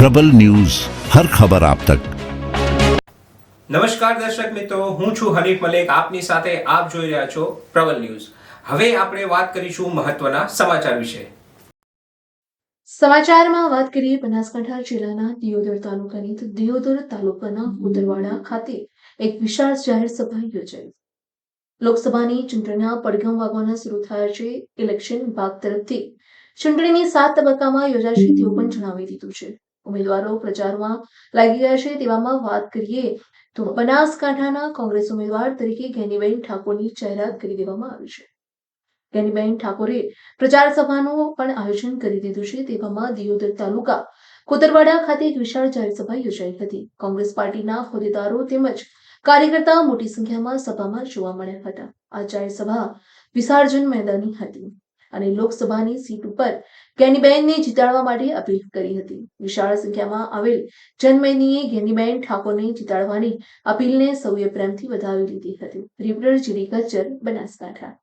પ્રબલ news હર ખબર આપ તક. નમસ્કાર દર્શક મિત્રો હું છું હરીફ મલેક. આપની સાથે આપ જોઈ રહ્યા છો પ્રબલ ન્યૂઝ. હવે આપણે વાત કરીશું મહત્વના સમાચાર વિશે. સમાચારમાં વાત કરીએ બનાસકાંઠા જિલ્લાના દિયોદર તાલુકાની દિયોદર તાલુકાના ઉદરવાડા ખાતે એક વિશાળ જાહેર સભા યોજાઈ. લોકસભાની ચૂંટણીના પડઘમ વાગવાના શરૂ થયા છે. ઇલેક્શન વિભાગ તરફથી ચૂંટણીની સાત તબક્કામાં યોજાશે તેવું પણ જણાવી દીધું છે. ઉમેદવારો પ્રચારમાં લાગી ગયા છે. તેવામાં વાત કરીએ તો બનાસકાંઠાના કોંગ્રેસ ઉમેદવાર તરીકે ગેનીબેન ઠાકોરની જાહેરાત કરી દેવામાં આવી છે. ગેનીબેન ઠાકોરે પ્રચાર સભાનું પણ આયોજન કરી દીધું છે. તેવામાં દિયોદર તાલુકા કોતરવાડા ખાતે એક વિશાળ જાહેરસભા યોજાઈ હતી. કોંગ્રેસ પાર્ટીના હોદ્દેદારો તેમજ કાર્યકર્તાઓ મોટી સંખ્યામાં સભામાં જોવા મળ્યા હતા. આ જાહેરસભા વિસર્જન મેદાની હતી. અને લોકસભાની સીટ ઉપર ગેનીબેનને જીતાડવા માટે અપીલ કરી હતી. વિશાળ સંખ્યામાં આવેલ જનમેદનીએ ગેનીબેન ઠાકોરને જીતાડવાની અપીલને સૌએ પ્રેમથી વધાવી લીધી હતી. રિપોર્ટર જીરી કચ્છર બનાસકાંઠા.